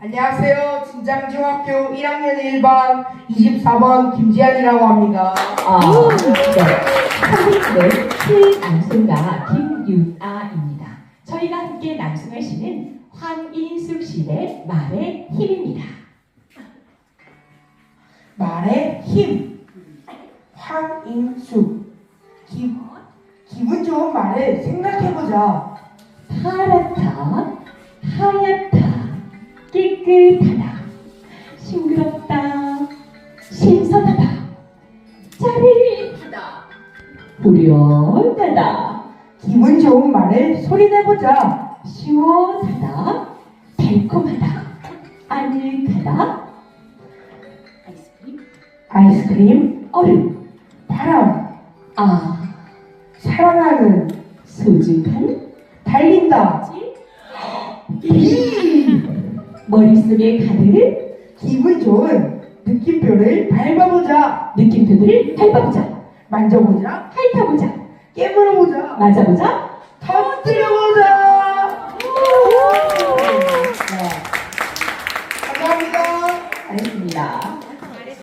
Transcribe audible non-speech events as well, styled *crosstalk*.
안녕하세요. 진장중학교 1학년 1반 24번 김지한이라고 합니다. 아, 네. 선생님은 최남순과 김윤아입니다. 저희가 함께 낭송할 시는 황인숙 씨의 말의 힘입니다. 말의 힘. 황인숙. 기, 기분 좋은 말을 생각해보자. 파랗다, 하얗다, 깨끗하다, 싱그럽다, 신선하다, 짜릿하다, 후련하다, 기분 좋은 말을 소리내보자. 시원하다, 달콤하다, 아늑하다, 아이스크림, 아이스크림, 얼음, 바람, 아, 사랑하는, 소중한, 달린다. *gasps* 비, 머릿속에 가득 기분 좋은 느낌표를 밟아보자. 느낌표들을 밟아보자. 만져보자. 핥아보자. 깨물어보자. 맞아보자. 터뜨려보자. 네. 감사합니다. 알겠습니다.